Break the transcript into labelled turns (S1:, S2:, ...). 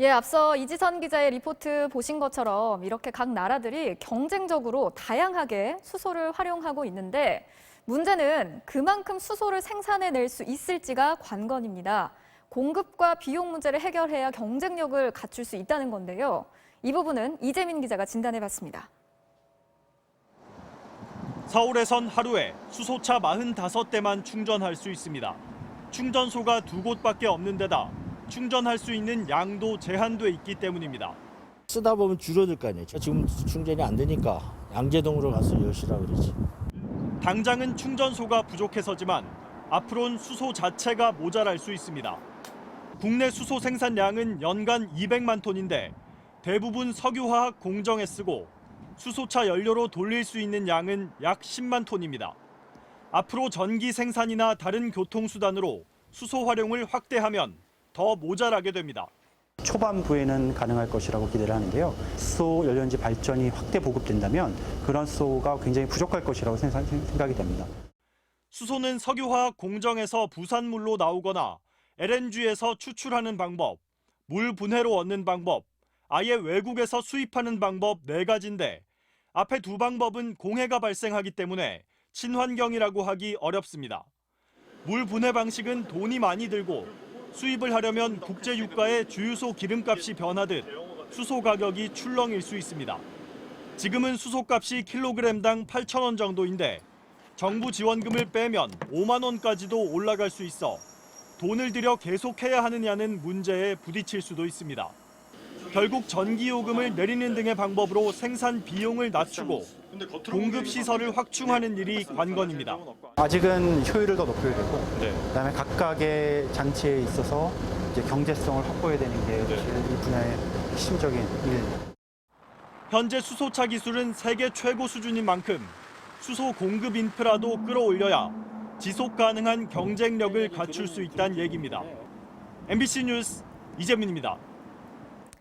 S1: 예, 앞서 이지선 기자의 리포트 보신 것처럼 이렇게 각 나라들이 경쟁적으로 다양하게 수소를 활용하고 있는데 문제는 그만큼 수소를 생산해 낼 수 있을지가 관건입니다. 공급과 비용 문제를 해결해야 경쟁력을 갖출 수 있다는 건데요. 이 부분은 이재민 기자가 진단해 봤습니다.
S2: 서울에선 하루에 수소차 45대만 충전할 수 있습니다. 충전소가 두 곳밖에 없는 데다 충전할 수 있는 양도 제한돼 있기 때문입니다.
S3: 쓰다 보면 줄어들 거 아니에요. 지금 충전이 안 되니까 양재동으로 가서 여시라 그러지.
S2: 당장은 충전소가 부족해서지만 앞으론 수소 자체가 모자랄 수 있습니다. 국내 수소 생산량은 연간 200만 톤인데 대부분 석유화학 공정에 쓰고 수소차 연료로 돌릴 수 있는 양은 약 10만 톤입니다. 앞으로 전기 생산이나 다른 교통수단으로 수소 활용을 확대하면 더 모자라게 됩니다.
S4: 초반부에는 가능할 것이라고 기대를 하는데요. 수소 연료인지 발전이 확대 보급된다면 그런 수소가 굉장히 부족할 것이라고 생각- 생각이 됩니다.
S2: 수소는 석유화학 공정에서 부산물로 나오거나 LNG에서 추출하는 방법, 물 분해로 얻는 방법, 아예 외국에서 수입하는 방법 네 가지인데 앞에 두 방법은 공해가 발생하기 때문에 친환경이라고 하기 어렵습니다. 물 분해 방식은 돈이 많이 들고 수입을 하려면 국제 유가의 주유소 기름값이 변하듯 수소 가격이 출렁일 수 있습니다. 지금은 수소값이 킬로그램당 8,000원 정도인데 정부 지원금을 빼면 5만 원까지도 올라갈 수 있어 돈을 들여 계속해야 하느냐는 문제에 부딪힐 수도 있습니다. 결국 전기요금을 내리는 등의 방법으로 생산 비용을 낮추고 공급 시설을 확충하는 일이 관건입니다.
S4: 아직은 효율을 더 높여야 되고 그다음에 각각의 장치에 있어서 이제 경제성을 확보해야 되는 게 사실 이 분야의 핵심적인 일입니다.
S2: 현재 수소차 기술은 세계 최고 수준인 만큼 수소 공급 인프라도 끌어올려야 지속 가능한 경쟁력을 갖출 수 있다는 얘기입니다. MBC 뉴스 이재민입니다.